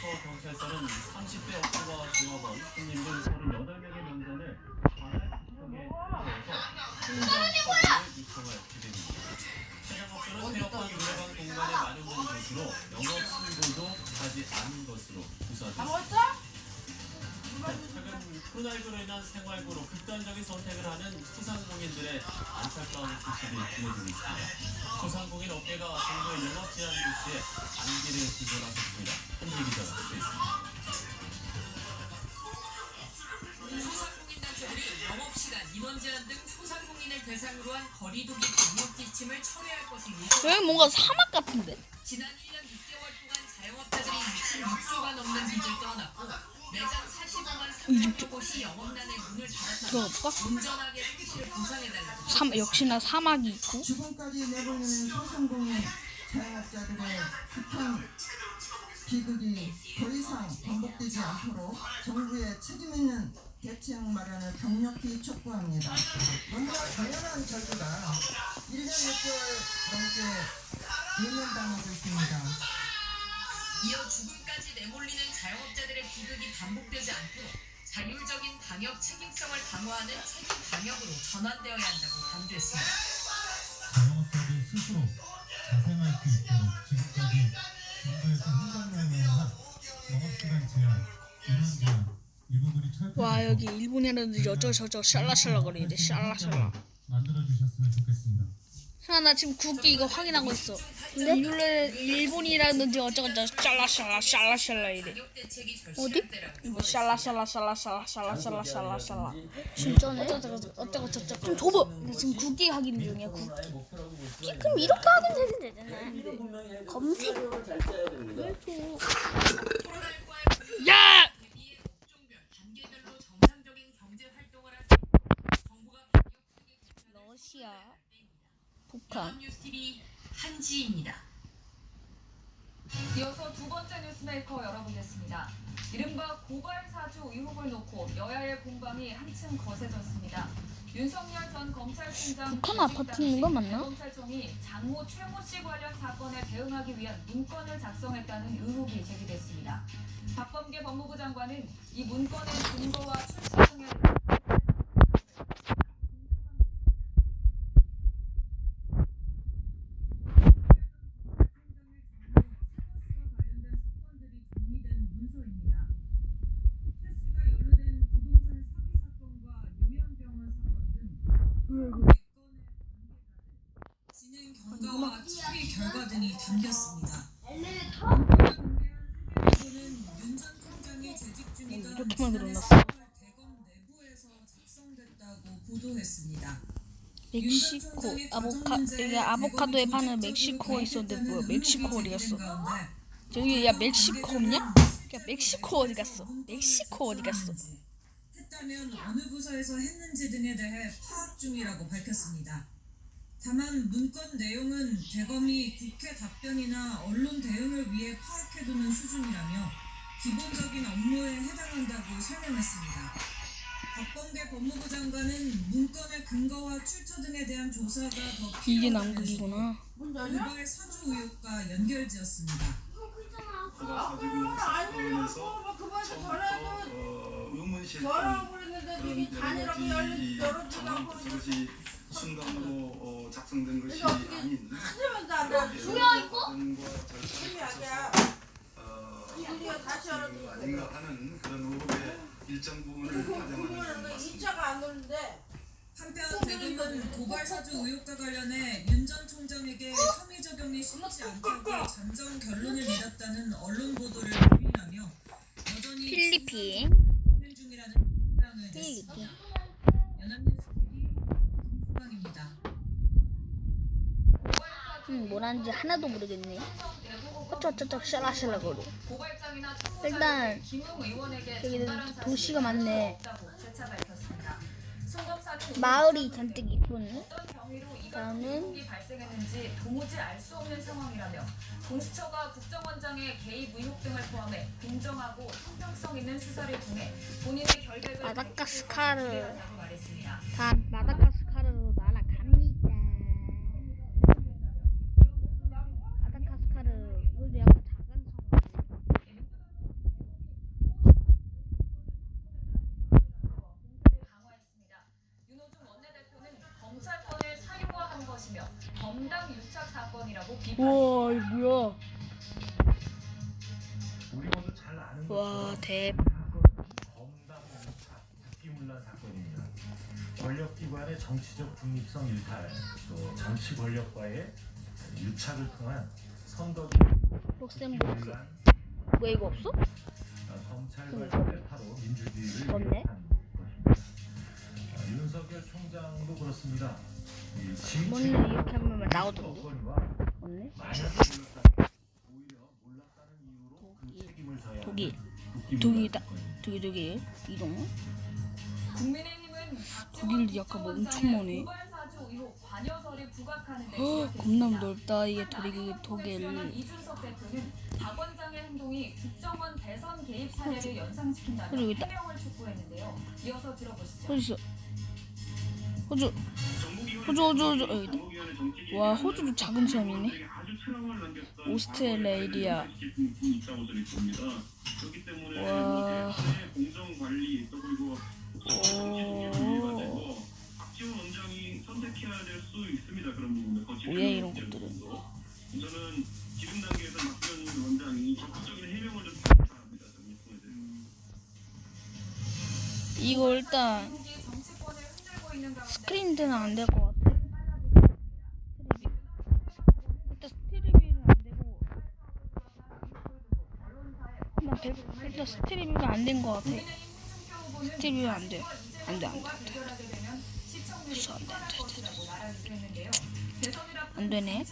경찰서는 30대 업주와 조합원, 손님 등 38명의 명단을 관할청에 통해서 행정처분을 요청할 계획입니다. 차량업소는 폐업한 노래방 공간에 마련된 것으로 영업 신고도 하지 않은 것으로 조사됐습니다. 최근 코로나19로 인한 생활고로 극단적인 선택을 하는 소상공인들의 안타까운 소식이 들려지고 있습니다. 소상공인 업계가 정부의 영업 제한 조치에 안기를 기절하셨습니다. 현지 기자가 함께했습니다. 소상공인 단체들이 영업시간, 인원 제한 등 소상공인을 대상으로 한 거리두기 방역 지침을 철회할 것을 요청. 여기 뭔가 사막 같은데? 지난 1년 6개월 동안 자영업자들이 66조가 넘는 빚을 떠안았고 매장 45만 3천여 곳이 영업난의 문을 닫았다며 들어볼까? 삼, 역시나 사막이 있고. 지금까지 내보내는 소상공인 자영업자들의 극한 비극이 더 이상 반복되지 않도록 정부의 책임 있는 대책 마련을 강력히 촉구합니다. 너무나 당연한 절차가 1년 6개월 넘게 유면당하고 있습니다. 이어 죽음까지 내몰리는 자영업자들의 비극이 반복되지 않도록 자율적인 방역 책임성을 강화하는 책임 방역으로 전환되어야 한다고 강조했습니다. 자영업자들 스스로 자생할 수 있도록 지금까지 정부에서 행정명령한 영업시간 제한, 인원 제한 이 부분이 철폐돼서 와 여기 일본이라든지 어쩌저쩌 샬라샬라 거리는데 샬라샬라. 만들어 주셨으면 좋겠습니다. 아, 나 지금 국기 이거 확인하고 있어. 근데 일본, 일본이라든지 어쩌고저쩌 샬라샬라 샬라샬라 이래. 어디? 절실할 때라고 이거 샬라샬라 샬라샬라 샬라샬라 샬라샬라. 진짜네? 어쩌고저쩌 어쩌고저쩌. 좀 줘봐. 나 지금 국기 확인 중이야 국기. 그럼 이렇게 하면 되잖아. 검색. 코로 북한. 뉴스TV 한지입니다. 이어서 두 번째 뉴스 메이커 열어보겠습니다. 이른바 고발 사주 의혹을 놓고 여야의 공방이 한층 거세졌습니다. 윤석열 전 검찰총장 북한 아파트 있는 거 맞나? 검찰청이 장모 최모 씨 관련 사건에 대응하기 위한 문건을 작성했다는 의혹이 제기됐습니다. 박범계 법무부 장관은 이 문건의 근거와 출처 등에 관련된 사건들이 정리된 문서입니다. 최 씨가 연루된 부동산 사기 사건과 요양병원 사건 등 몇 건의 관계자들, 진행 늘어났어. 4월 대검 내부에서. 멕시코 아보카 여기 아보카도에 파는 멕시코 있었는데 뭐야 멕시코 어디 갔어? 저기 야 멕시코 없냐? 야 멕시코 어디 갔어? 멕시코 어디 갔어? 했다면 어느 부서에서 했는지 등에 대해 파악 중이라고 밝혔습니다. 다만 문건 내용은 대검이 국회 답변이나 언론 대응을 위해 파악해두는 수준이라며 기본적인 업무에 해당한다고 설명했습니다. 박범계 법무부 장관은 문건의 근거와 출처 등에 대한 조사가 더 이게 남극이구나. 고발 사주 의혹과 연결지었습니다. 제가 가지고 사건에서 처음부터 어, 그런 여러 가지 이 정황 그것이 순간으로 어, 작성된 것이 아닌 과정과 절차를 거쳐서 어, 그 아닌가 하는 그런 의혹의 일정 부분을 가정하는 것 같습니다. 한편 대검은 고발 사주 의혹과 관련해 윤 전 총장에게 혐의 적용이 쉽지 않다고 잠정 결론을 내렸다는 언론 보도를 부인하며 여전히 필리핀. 김수광입니다. 음, 뭐라는지 하나도 모르겠네. 어쩌저쩌 샬라샬라 거리. 고발장이나 일단 여기는 도시가 많네. 마을이 잔뜩 나는 의혹이 발생했는지 도무지 알 수 없는 상황이라며 공수처가 국정원장의 개입 의혹 등을 포함해 공정하고 형평성 있는 수사를 통해 본인의 결백을 마다가스카르. 다 마다가스카르로 날아갑니다. 마다가스카르 이것도 약간 작은 섬. 것이며 정당 유착 사건이라고 비판. 우와 이거 뭐야? 우리 모두 잘 아는 와 것처럼 대. 검당 유착, 특기문란 사건입니다. 권력기관의 정치적 중립성 일탈, 또 정치 권력과의 유착을 통한 선거적 록셈부르크. 문란, 왜 이거 없어? 검찰과 협력하로 민주주의를 없네. 위협한 것입니다. 아, 윤석열 총장도 그렇습니다. 뭔데 이렇게 하면 나오던데? 져야 독일. 독일이다. 되게 되게 이동. 독일도 약간 뭐 엄청 머네. 헉, 겁나 넓다 이게 독일 독일. 이준석 대표는 박 원장의 행동이 국정원 대선 개입 사례를 연상시킨다며 그리고 있다. 해명을 촉구했는데요. 이어서 들어보시죠. 어디 있어? 호주. 호주 호주 호주. 있다. 와 호주도 작은 섬이네. 오스트레일리아. 와. 오. 뭐야 이런 것들은. 부분도. 저는 지금 단계에서 박지원 원장이 적극적인 해명을 좀 하기 바랍니다. 저는 이 부분에 대해서. 이거 일단 가운데 스크린드는 안될것 일단, 스트리밍은 안된 것 같아. 스트리밍은 안 돼. 안 돼, 안 돼, 안 돼. 그래서 안 돼, 안 돼, 안 돼. 안 되네.